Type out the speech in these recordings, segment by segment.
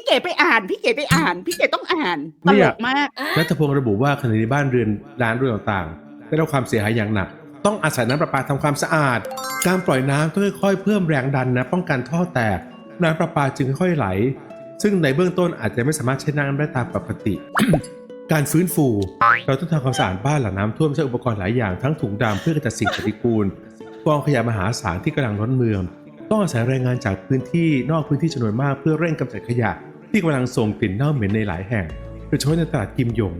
พี่เก๋ไปอ่าน พี่เก๋ไปอ่าน พี่เก๋ต้องอ่านตเนี่ลย กมาก รัฐพงศ์ระบุว่าขณะนี้บ้านเรือนร้านเรือนต่างๆได้รับความเสียหายอย่างหนัก ต้องอาศัยน้ำประปาทำความสะอาด การปล่อยน้ำต้องค่อยๆเพิ่มแรงดันนะป้องกันท่อแตก น้ำประปาจึงค่อยๆไหล ซึ่งในเบื้องต้นอาจจะไม่สามารถใช้น้ำได้ตามปกติ การฟื้นฟู เราต้องทำความสะอาดบ้านหลังน้ำท่วมใช้อุปกรณ์หลายอย่างทั้งถุงดำเพื่อกระจัดสิ่งปฏิกูลกองขยะมหาศาลที่กำลังร้อนเมือง ต้องอาศัยแรงงานจากพื้นที่นอกพื้นที่จำนวนมากเพื่อเร่งกำจัดขยะ ที่กำลังส่งกลิ่นเน่าเหม็นในหลายแห่ง โดยเฉพาะในตลาดกิมหยง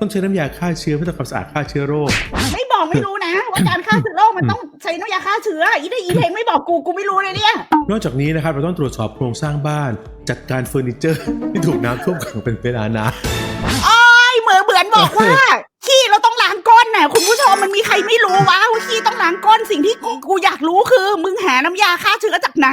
ต้องใช้น้ำยาฆ่าเชื้อเพื่อทำความสะอาดฆ่าเชื้อโรค ไม่บอกไม่รู้นะ ว่าการฆ่าเชื้อโรคมันต้องใช้น้ำยาฆ่าเชื้ออีได้อีเทงไม่บอกกูกูไม่รู้เลยเนี่ยนอกจากนี้นะครับเราต้องตรวจสอบโครงสร้างบ้าน จัดการเฟอร์นิเจอร์ ที่ถูกน้ำท่วมขังเป็นเวลานานไอ้เหมือนเหมือนบอกว่าขี้เราต้องล้างก้นน่ะคุณผู้ชมมันมีใครไม่รู้วะว่างล้างก้นสิ่งที่กูกูอยากรู้คือ มึงหาน้ำยาฆ่าเชื้อจากไหน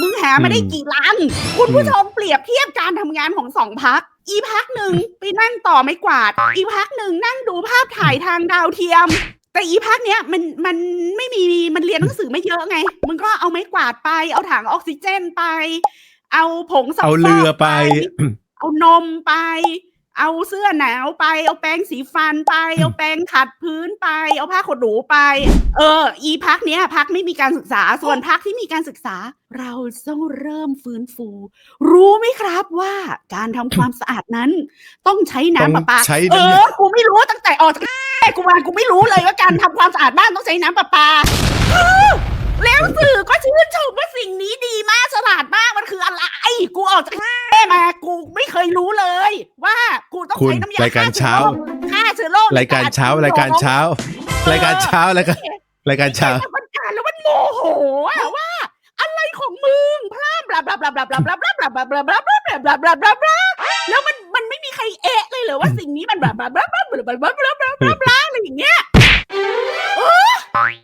มึงหามาได้กี่ลัง คุณผู้ชมเปรียบเทียบการทำงานของสองพัก อีพักหนึ่งไปนั่งต่อไม่กวาด อีพักหนึ่งนั่งดูภาพถ่ายทางดาวเทียม แต่อีพักเนี้ยมันมันไม่มีมันเรียนหนังสือไม่เยอะไง มึงก็เอาไม้กวาดไป เอาถังออกซิเจนไป เอาผงซักเอาเรือไป เอานมไป เอาเสื้อหนาวไป เอาแปรงสีฟันไป เอาแปรงขัดพื้นไป เอาผ้าขนหนูไป เออ อีพักเนี้ยพักไม่มีการศึกษา ส่วนพักที่มีการศึกษา เราต้องเริ่มฟื้นฟู รู้ไหมครับว่าการทำความสะอาดนั้น ต้องใช้น้ำประปาต้องใช้เอน้ำอกูไม่รู้ตั้งแต่ออกจากแม่กูมากูไม่รู้เลยว่าการทำความสะอาดบ้านต้องใช้น้ำประปาเออ แล้วสื่อก็ชื่นชมว่าสิ่งนี้ดีมากฉลาดมากมันคืออะไร กูออกจากแม่มากูไม่เคยรู้เลย ว่ากูต้องคุณใช้น้ำยารายการฆ่ชื้อเช้าโคฆ่าเชื้อโรครายการเช้ารายการเช้า รายการเช้ารายการรายการเช้า แต่มันอ่านแล้วมันโมโหอะว่า อะไรของมึงพร่ำบลาบลาบลาบลาบลาบลาบลาบลาบลาบลาบลาบลาบลาบลาบลาบลาบลาแล้วมันมันไม่มีใครเอะเลยเหรอว่าสิ่งนี้มันบลาบลาบลาบลาบลาบลาบลาบลาบลาอะไรอย่างเงี้ย